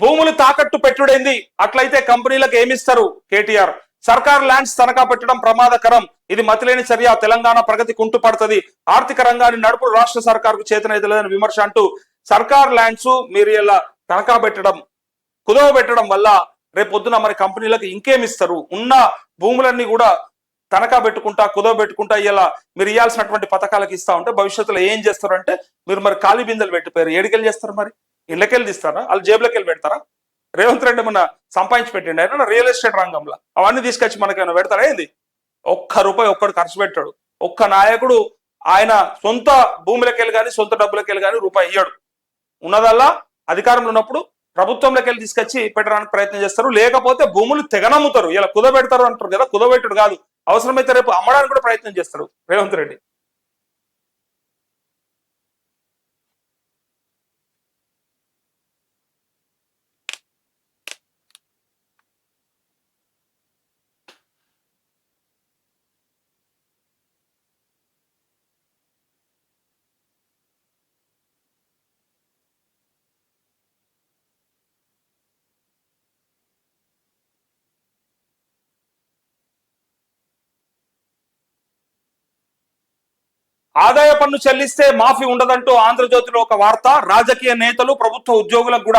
భూములు తాకట్టు పెట్టుడైంది? అట్లయితే కంపెనీలకు ఏమిస్తారు కేటీఆర్? సర్కార్ ల్యాండ్స్ తనఖా పెట్టడం ప్రమాదకరం. ఇది మతిలేని చర్య. తెలంగాణ ప్రగతి కుంటుపడుతుంది. ఆర్థిక రంగాన్ని నడుపు రాష్ట్ర సర్కార్కు చేతనైతలేదని విమర్శ అంటూ సర్కార్ ల్యాండ్స్ మీరు ఇలా తనఖా పెట్టడం కుదవ పెట్టడం వల్ల రేపొద్దున మరి కంపెనీలకు ఇంకేమిస్తారు? ఉన్న భూములన్నీ కూడా తనఖా పెట్టుకుంటా కుదవ పెట్టుకుంటా ఇలా మీరు ఇవ్వాల్సినటువంటి పథకాలకు ఇస్తా ఉంటే భవిష్యత్తులో ఏం చేస్తారు అంటే మీరు మరి ఖాళీ బిందెలు పెట్టిపోయారు. ఏడికెళ్ళి చేస్తారు మరి? ఇళ్ళకెళ్ళి తీస్తారా? వాళ్ళు జేబులోకి వెళ్ళి పెడతారా? రేవంత్ రెడ్డి మన సంపాదించి పెట్టిండి? ఆయన రియల్ ఎస్టేట్ రంగంలో? అవన్నీ తీసుకొచ్చి మనకేమైనా పెడతారా ఏంది? ఒక్క రూపాయి ఒక్కడు ఖర్చు పెట్టాడు. ఒక్క నాయకుడు ఆయన సొంత భూములకెళ్ళి కానీ సొంత డబ్బులకెళ్ళి కానీ రూపాయి ఇయ్యడు. ఉన్నదల్లా అధికారంలో ఉన్నప్పుడు ప్రభుత్వంలోకి వెళ్ళి తీసుకొచ్చి పెట్టడానికి ప్రయత్నం చేస్తారు. లేకపోతే భూములు తెగనమ్ముతారు. ఇలా కుదబెడతారు అంటారు కదా కుదబెట్టడు కాదు. అవసరమైతే రేపు అమ్మడానికి కూడా ప్రయత్నం చేస్తారు రేవంత్ రెడ్డి. ఆదాయ పన్ను చెల్లిస్తే మాఫీ ఉండదంటూ ఆంధ్రజ్యోతిలో ఒక వార్త. రాజకీయ నేతలు ప్రభుత్వ ఉద్యోగులకు కూడా